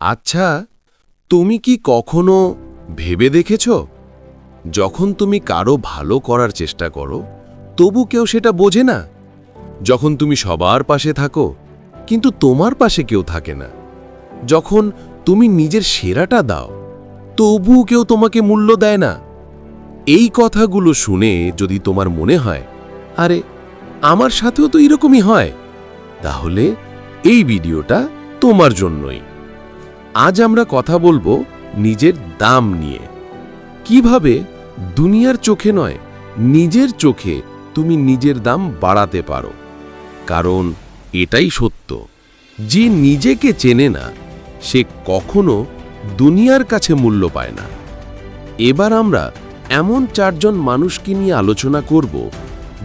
আচ্ছা তুমি কি কখনো ভেবে দেখেছ? যখন তুমি কারও ভালো করার চেষ্টা করো, তবু কেউ সেটা বোঝে না। যখন তুমি সবার পাশে থাকো, কিন্তু তোমার পাশে কেউ থাকে না। যখন তুমি নিজের সেরাটা দাও, তবু কেউ তোমাকে মূল্য দেয় না। এই কথাগুলো শুনে যদি তোমার মনে হয়, আরে, আমার সাথেও তো এরকমই হয়, তাহলে এই ভিডিওটা তোমার জন্যই। আজ আমরা কথা বলব নিজের দাম নিয়ে। কীভাবে দুনিয়ার চোখে নয়, নিজের চোখে তুমি নিজের দাম বাড়াতে পারো। কারণ এটাই সত্য, যে নিজেকে চেনে না, সে কখনো দুনিয়ার কাছে মূল্য পায় না। এবার আমরা এমন চারজন মানুষকে নিয়ে আলোচনা করব,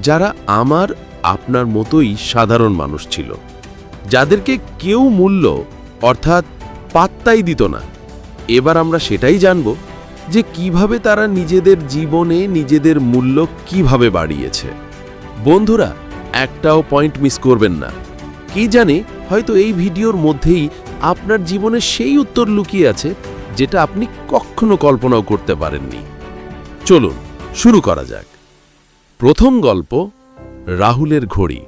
যারা আমার, আপনার মতোই সাধারণ মানুষ ছিল, যাদেরকে কেউ মূল্য, অর্থাৎ পাত্তাই দিত না। এবার আমরা সেটাই জানব যে কীভাবে তারা নিজেদের জীবনে নিজেদের মূল্য কীভাবে বাড়িয়েছে। বন্ধুরা, একটাও পয়েন্ট মিস করবেন না। কি জানে হয়তো এই ভিডিওর মধ্যেই আপনার জীবনে সেই উত্তর লুকিয়ে আছে যেটা আপনি কখনো কল্পনাও করতে পারেননি। চলুন, শুরু করা যাক। প্রথম গল্প, রাহুলের ঘড়ি।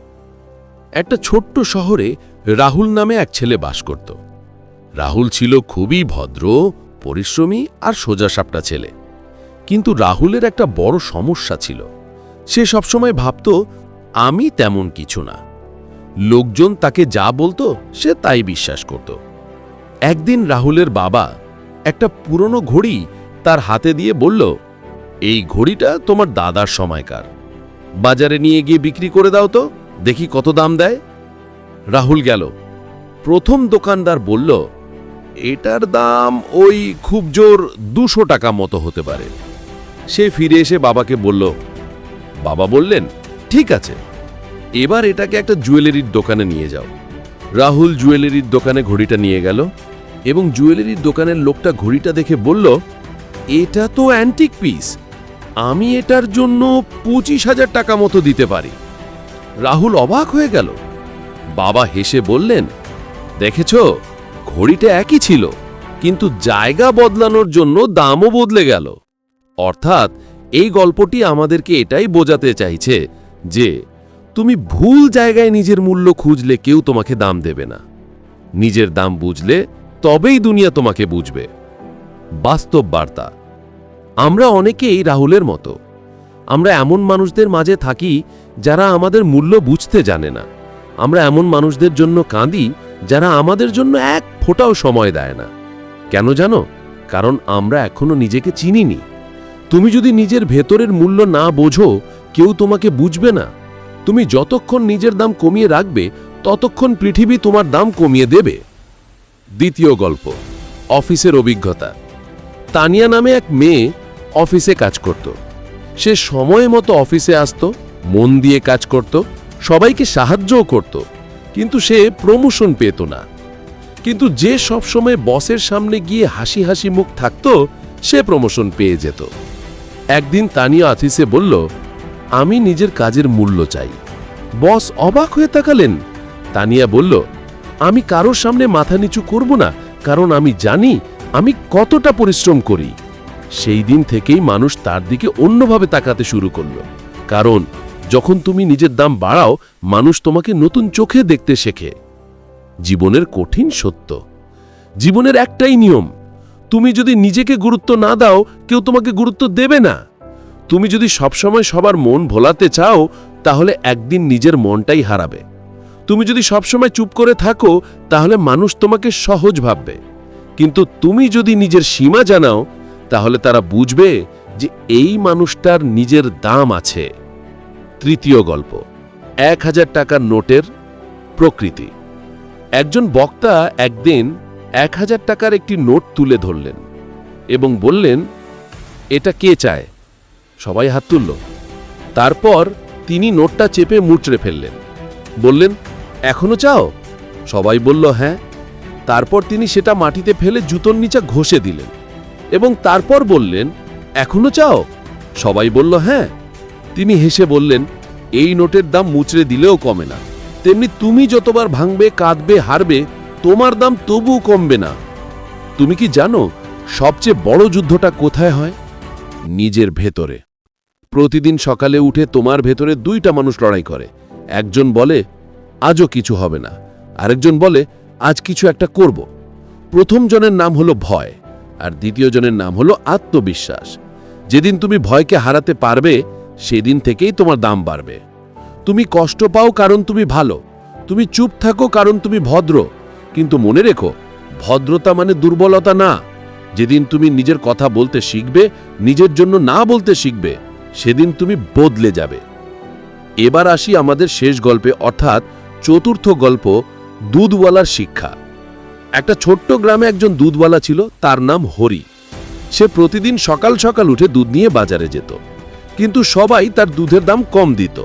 একটা ছোট্ট শহরে রাহুল নামে এক ছেলে বাস করত। রাহুল ছিল খুবই ভদ্র, পরিশ্রমী আর সোজাসাপটা ছেলে। কিন্তু রাহুলের একটা বড় সমস্যা ছিল। সে সবসময় ভাবত, আমি তেমন কিছু না। লোকজন তাকে যা বলতো, সে তাই বিশ্বাস করত। একদিন রাহুলের বাবা একটা পুরনো ঘড়ি তার হাতে দিয়ে বলল, এই ঘড়িটা তোমার দাদার সময়কার। বাজারে নিয়ে গিয়ে বিক্রি করে দাও তো, দেখি কত দাম দেয়? রাহুল গেল। প্রথম দোকানদার বলল এটার দাম ওই খুব জোর দুশো টাকা মতো হতে পারে। সে ফিরে এসে বাবাকে বলল, বাবা বললেন, ঠিক আছে, এবার এটাকে একটা জুয়েলারির দোকানে নিয়ে যাও। রাহুল জুয়েলারির দোকানে ঘড়িটা নিয়ে গেল এবং জুয়েলারির দোকানের লোকটা ঘড়িটা দেখে বলল, এটা তো অ্যান্টিক পিস আমি এটার জন্য পঁচিশ হাজার টাকা মতো দিতে পারি। রাহুল অবাক হয়ে গেল। বাবা হেসে বললেন, দেখেছ ঘড়িটা একই ছিল, কিন্তু জায়গা বদলানোর জন্য দামও বদলে গেল। অর্থাৎ, এই গল্পটি আমাদেরকে এটাই বোঝাতে চাইছে যে, তুমি ভুল জায়গায় নিজের মূল্য খুঁজলে কেউ তোমাকে দাম দেবে না। নিজের দাম বুঝলে তবেই দুনিয়া তোমাকে বুঝবে। বাস্তব বার্তা, আমরা অনেকেই রাহুলের মতো। আমরা এমন মানুষদের মাঝে থাকি যারা আমাদের মূল্য বুঝতে জানে না। আমরা এমন মানুষদের জন্য কাঁদি যারা আমাদের জন্য এক ফোঁটাও সময় দেয় না। কেন জানো? কারণ আমরা এখনও নিজেকে চিনিনি। তুমি যদি নিজের ভেতরের মূল্য না বোঝো, কেউ তোমাকে বুঝবে না। তুমি যতক্ষণ নিজের দাম কমিয়ে রাখবে, ততক্ষণ পৃথিবী তোমার দাম কমিয়ে দেবে। দ্বিতীয় গল্প, অফিসের অভিজ্ঞতা। তানিয়া নামে এক মেয়ে অফিসে কাজ করত। সে সময় মতো অফিসে আসতো, মন দিয়ে কাজ করত, সবাইকে সাহায্যও করত। কিন্তু সে প্রমোশন পেত না। কিন্তু যে সবসময় বসের সামনে গিয়ে হাসি হাসি মুখ থাকতো, সে প্রমোশন পেয়ে যেত। একদিন তানিয়া অফিসে বলল, আমি নিজের কাজের মূল্য চাই। বস অবাক হয়ে তাকালেন। তানিয়া বলল, আমি কারোর সামনে মাথা নিচু করব না, কারণ আমি জানি আমি কতটা পরিশ্রম করি। সেই দিন থেকেই মানুষ তার দিকে অন্যভাবে তাকাতে শুরু করল। কারণ যখন তুমি নিজের দাম বাড়াও, মানুষ তোমাকে নতুন চোখে দেখতে শেখে। জীবনের কঠিন সত্য। জীবনের একটাই নিয়ম, তুমি যদি নিজেকে গুরুত্ব না দাও, কেউ তোমাকে গুরুত্ব দেবে না। তুমি যদি সবসময় সবার মন ভোলাতে চাও, তাহলে একদিন নিজের মনটাই হারাবে। তুমি যদি সবসময় চুপ করে থাকো, তাহলে মানুষ তোমাকে সহজ ভাববে। কিন্তু তুমি যদি নিজের সীমা জানাও, তাহলে তারা বুঝবে যে এই মানুষটার নিজের দাম আছে। তৃতীয় গল্প। এক হাজার টাকার নোটের প্রকৃতি। একজন বক্তা একদিন এক হাজার টাকার একটি নোট তুলে ধরলেন এবং বললেন, এটা কে চায়? সবাই হাত তুলল। তারপর তিনি নোটটা চেপে মুচড়ে ফেললেন। বললেন, এখনও চাও? সবাই বলল হ্যাঁ। তারপর তিনি সেটা মাটিতে ফেলে জুতোর নিচে ঘষে দিলেন এবং তারপর বললেন, এখনও চাও? সবাই বলল হ্যাঁ। তিনি হেসে বললেন এই নোটের দাম মুচড়ে দিলেও কমে না। তেমনি তুমি যতবার ভাঙবে, কাঁদবে, হারবে, তোমার দাম তবুও কমবে না। তুমি কি জানো সবচেয়ে বড় যুদ্ধটা কোথায় হয়? নিজের ভেতরে। প্রতিদিন সকালে উঠে তোমার ভেতরে দুইটা মানুষ লড়াই করে। একজন বলে, আজও কিছু হবে না। আরেকজন বলে, আজ কিছু একটা করব। প্রথম জনের নাম হলো ভয়, আর দ্বিতীয় জনের নাম হলো আত্মবিশ্বাস। যেদিন তুমি ভয়কে হারাতে পারবে সেদিন থেকেই তোমার দাম বাড়বে। তুমি কষ্ট পাও কারণ তুমি ভালো। তুমি চুপ থাকো কারণ তুমি ভদ্র। কিন্তু মনে রেখো, ভদ্রতা মানে দুর্বলতা না। যেদিন তুমি নিজের কথা বলতে শিখবে, নিজের জন্য না বলতে শিখবে, সেদিন তুমি বদলে যাবে। এবার আসি আমাদের শেষ গল্পে, অর্থাৎ চতুর্থ গল্প, দুধওয়ালার শিক্ষা। একটা ছোট্ট গ্রামে একজন দুধওয়ালা ছিল, তার নাম হরি। সে প্রতিদিন সকাল সকাল উঠে দুধ নিয়ে বাজারে যেত। কিন্তু সবাই তার দুধের দাম কম দিত।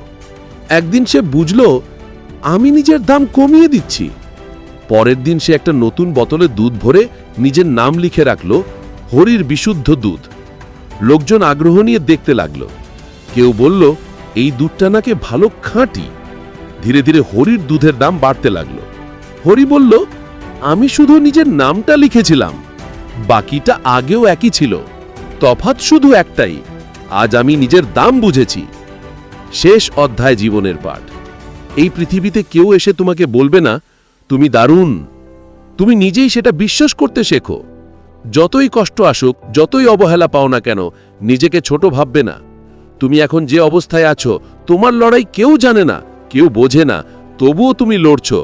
একদিন সে বুঝল, আমি নিজের দাম কমিয়ে দিচ্ছি। পরের দিন সে একটা নতুন বোতলে দুধ ভরে নিজের নাম লিখে রাখল, হরির বিশুদ্ধ দুধ। লোকজন আগ্রহ নিয়ে দেখতে লাগল। কেউ বলল, এই দুধটা নাকি ভালো খাঁটি। ধীরে ধীরে হরির দুধের দাম বাড়তে লাগল। হরি বলল, আমি শুধু নিজের নামটা লিখেছিলাম। বাকিটা আগেও একই ছিল। তফাৎ শুধু একটাই। আজ আমি নিজের দাম বুঝেছি। শেষ অধ্যায় জীবনের পাঠ। এই পৃথিবীতে কেউ এসে তোমাকে বলবে না, তুমি দারুণ। তুমি নিজেই সেটা বিশ্বাস করতে শেখো। যতই কষ্ট আসুক, যতই অবহেলা পাও না কেন, নিজেকে ছোট ভাববে না। তুমি এখন যে অবস্থায় আছো, তোমার লড়াই কেউ জানে না, কেউ বোঝে না, তবুও তুমি লড়ছ,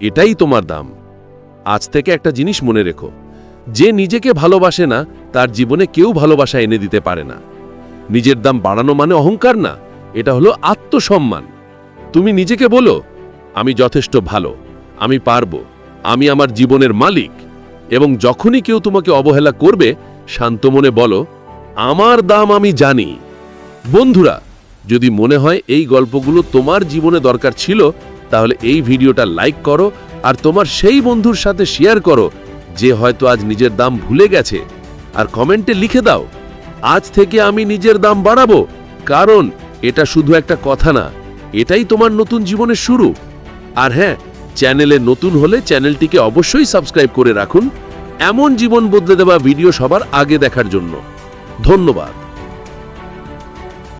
এটাই তোমার দাম। আজ থেকে একটা জিনিস মনে রেখো। যে নিজেকে ভালোবাসে না, তার জীবনে কেউ ভালোবাসা এনে দিতে পারে না। নিজের দাম বাড়ানো মানে অহংকার না, এটা হলো আত্মসম্মান। তুমি নিজেকে বলো, আমি যথেষ্ট ভালো, আমি পারব, আমি আমার জীবনের মালিক। এবং যখনই কেউ তোমাকে অবহেলা করবে, শান্ত মনে বলো, আমার দাম আমি জানি। বন্ধুরা, যদি মনে হয় এই গল্পগুলো তোমার জীবনে দরকার ছিল, তাহলে এই ভিডিওটা লাইক করো আর তোমার সেই বন্ধুর সাথে শেয়ার করো, যে হয়তো আজ নিজের দাম ভুলে গেছে। আর কমেন্টে লিখে দাও আজ থেকে আমি নিজের দাম বাড়াবো। কারণ এটা শুধু একটা কথা না, এটাই তোমার নতুন জীবনের শুরু। আর হ্যাঁ চ্যানেলে নতুন হলে চ্যানেলটিকে অবশ্যই সাবস্ক্রাইব করে রাখুন। এমন জীবন বদলে দেওয়া ভিডিও সবার আগে দেখার জন্য। ধন্যবাদ।